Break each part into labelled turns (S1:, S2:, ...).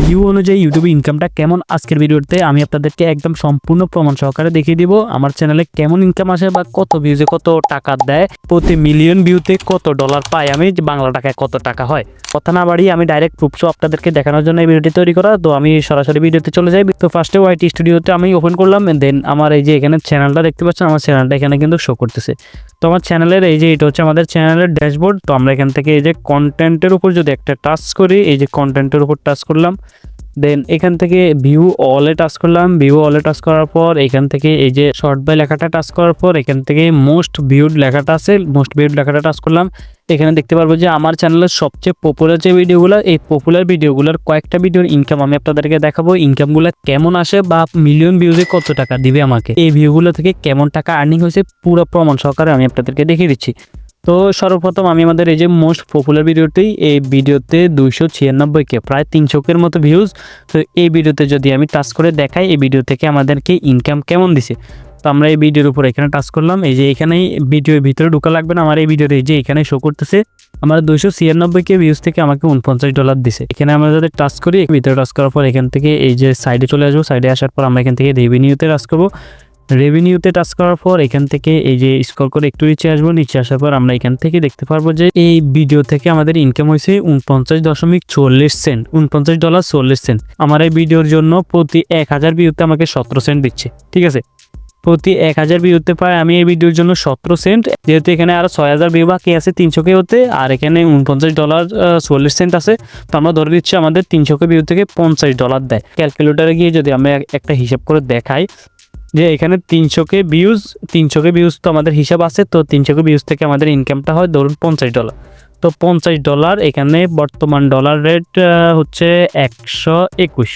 S1: View অনুযায়ী ইউটিউবে ইনকামটা কেমন আজকের ভিডিওতে আমি আপনাদেরকে একদম সম্পূর্ণ প্রমাণ সহকারে দেখিয়ে দিব। আমার চ্যানেলে কেমন ইনকাম আসে বা কত ভিউজে কত টাকা দেয়, প্রতি মিলিয়ন ভিউতে কত ডলার পাই, আমি বাংলা টাকায় কত টাকা হয়। কথা না বাড়িয়ে আমি ডাইরেক্ট প্রুফসও আপনাদেরকে দেখানোর জন্য এই ভিডিওটি তৈরি করা। তো আমি সরাসরি ভিডিওতে চলে যাই। তো ফার্স্টে ওয়াইটি স্টুডিওতে আমি ওপেন করলাম দেন আমার এই যে এখানে চ্যানেলটা দেখতে পাচ্ছেন, আমার চ্যানেলটা এখানে কিন্তু শো করতেছে। তো আমার চ্যানেলের এই যে এটা হচ্ছে আমাদের চ্যানেলের ড্যাশবোর্ড তো আমরা এখান থেকে এই যে কন্টেন্টের উপর যদি একটা টাচ করি, এই যে কন্টেন্টের উপর টাচ করলাম। দেন এখান থেকে ভিউ অলে টাচ করলাম। ভিউ অলে টাচ করার পর এখান থেকে এই যে শর্ট বাই লেখাটা টাচ করার পর এখান থেকে মোস্ট ভিউড লেখাটা আছে মোস্ট ভিউড লেখাটা টাচ করলাম। এখানে দেখতে পারব যে আমার চ্যানেলের সবচেয়ে পপুলার যে ভিডিওগুলো এই পপুলার ভিডিওগুলোর কয়েকটা ভিডিওর ইনকাম আমি আপনাদেরকে দেখাবো। ইনকামগুলো কেমন আসে বা মিলিয়ন ভিউজে কত টাকা দিবে আমাকে? এই ভিউগুলো থেকে কেমন টাকা আর্নিং হয়েছে, পুরো প্রমাণ সহকারে আমি আপনাদেরকে দেখিয়ে দিচ্ছি। তো সর্বপ্রথম আমি আমাদের এই যে মোস্ট পপুলার ভিডিওটি এই ভিডিওতে দুইশো ছিয়ানব্বইকে, প্রায় তিনশোকের মতো ভিউজ তো এই ভিডিওতে যদি আমি টাচ করে দেখাই, এই ভিডিও থেকে আমাদেরকে ইনকাম কেমন দিছে? তো আমরা এই ভিডিওর উপর এখানে টাচ করলাম। এই যে এখানেই ভিডিওর ভিতরে ঢোকা লাগবে না। আমার এই ভিডিওর এই যে এখানে শো করতেছে। আমার দুইশো ছিয়ানব্বইকে ভিউজ থেকে আমাকে উনপঞ্চাশ ডলার দিছে। এখানে আমরা যদি টাচ করি, ভিতরে টাচ করার পর এখান থেকে এই যে সাইডে চলে আসব। সাইডে আসার পর আমরা এখান থেকে রেভিনিউতে টাচ করব। রেভিনিউতে টাচ করার পর এখান থেকে এই যে স্কল করে একটু নিচে আসব, নিচে আসার পর আমরা এখান থেকে দেখতে পারব যে এই ভিডিও থেকে আমাদের ইনকাম হয়েছে উনপঞ্চাশ দশমিক চল্লিশ সেন্ট উনপঞ্চাশ ডলার চল্লিশ সেন্ট আমার এই ভিডিওর জন্য প্রতি এক হাজার ভিউতে আমাকে সতেরো সেন্ট দিচ্ছে, ঠিক আছে? প্রতি এক হাজার ভিউতে পাই আমি এই ভিডিওর জন্য সতেরো সেন্ট যেহেতু এখানে আরও ছয় হাজার ভিউ বাকি আছে তিনশো কে হতে, আর এখানে উনপঞ্চাশ ডলার চল্লিশ সেন্ট আছে, তো আমরা ধরে দিচ্ছি আমাদের তিনশো কে ভিউ থেকে পঞ্চাশ ডলার দেয়। ক্যালকুলেটারে গিয়ে যদি আমরা একটা হিসাব করে দেখাই যে এখানে তিনশোকে ভিউজ তিনশোকে ভিউজ তো আমাদের হিসাব আছে, তো তিনশোকে ভিউজ থেকে আমাদের ইনকামটা হয় ধরুন পঞ্চাশ ডলার তো পঞ্চাশ ডলার এখানে বর্তমান ডলার রেট হচ্ছে একশো একুশ।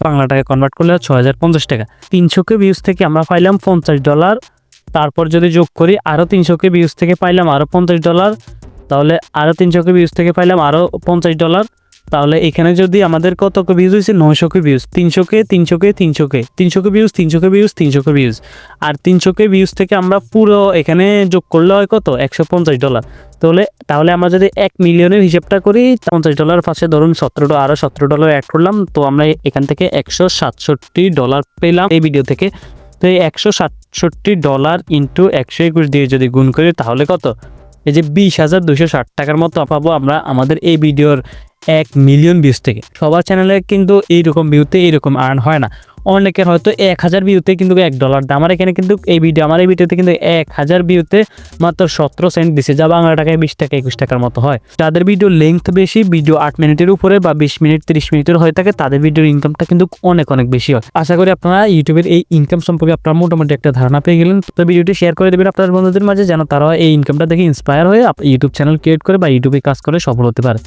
S1: বাংলা টাকা কনভার্ট করলে ছ হাজার পঞ্চাশ টাকা। তিনশোকে ভিউজ থেকে আমরা পাইলাম পঞ্চাশ ডলার তারপর যদি যোগ করি আরও তিনশোকে ভিউজ থেকে পাইলাম আরও পঞ্চাশ ডলার তাহলে আরও তিনশোকে ভিউজ থেকে পাইলাম আরও পঞ্চাশ ডলার তাহলে এখানে যদি আমাদের কত ভিউজ হয়েছে? নয়শোকে ভিউজ তিনশোকে তিনশোকে তিনশোকে তিনশোকে ভিউজ তিনশোকে ভিউজ তিনশোকে ভিউজ আর তিনশোকে ভিউজ থেকে আমরা পুরো এখানে যোগ করলে হয় কত? একশো পঞ্চাশ ডলার তাহলে তাহলে আমরা যদি এক মিলিয়নের হিসাবটা করি, পঞ্চাশ ডলার পাশে ধরুন সতেরো আরও সতেরো ডলার অ্যাড করলাম, তো আমরা এখান থেকে একশো সাতষট্টি ডলার পেলাম এই ভিডিও থেকে। তো এই একশো সাতষট্টি ডলার ইন্টু একশো একুশ দিয়ে যদি গুণ করি, তাহলে কত? এই যে বিশ হাজার দুশো ষাট টাকার মতো পাবো আমরা আমাদের এই ভিডিওর এক মিলিয়ন ভিউজ থেকে। সবার চ্যানেলে কিন্তু এইরকম ভিউতে এইরকম আর্ন হয় না। অনেকের হয়তো এক হাজার ভিউতে কিন্তু এক ডলার দাম। আমার এখানে কিন্তু এই ভিডিও আমার এই ভিডিওতে কিন্তু এক হাজার ভিউতে মাত্র সতেরো সেন্ট দিছে, যা বাংলা টাকায় বিশ টাকা, একুশ টাকার মতো হয়। যাদের ভিডিও লেন্থ বেশি ভিডিও আট মিনিটের উপরে বা বিশ মিনিট তিরিশ মিনিটের হয়ে থাকে, তাদের ভিডিওর ইনকামটা কিন্তু অনেক অনেক বেশি হয়। আশা করি আপনারা ইউটিউবের এই ইনকাম সম্পর্কে আপনারা মোটামুটি একটা ধারণা পেয়ে গেলেন। তো ভিডিওটি শেয়ার করে দেবেন আপনার বন্ধুদের মাঝে, যেন তারা এই ইনকামটা দেখে ইন্সপায়ার হয়ে ইউটিউব চ্যানেল ক্রিয়েট করে বা ইউটিউবে কাজ করে সফল হতে পারে।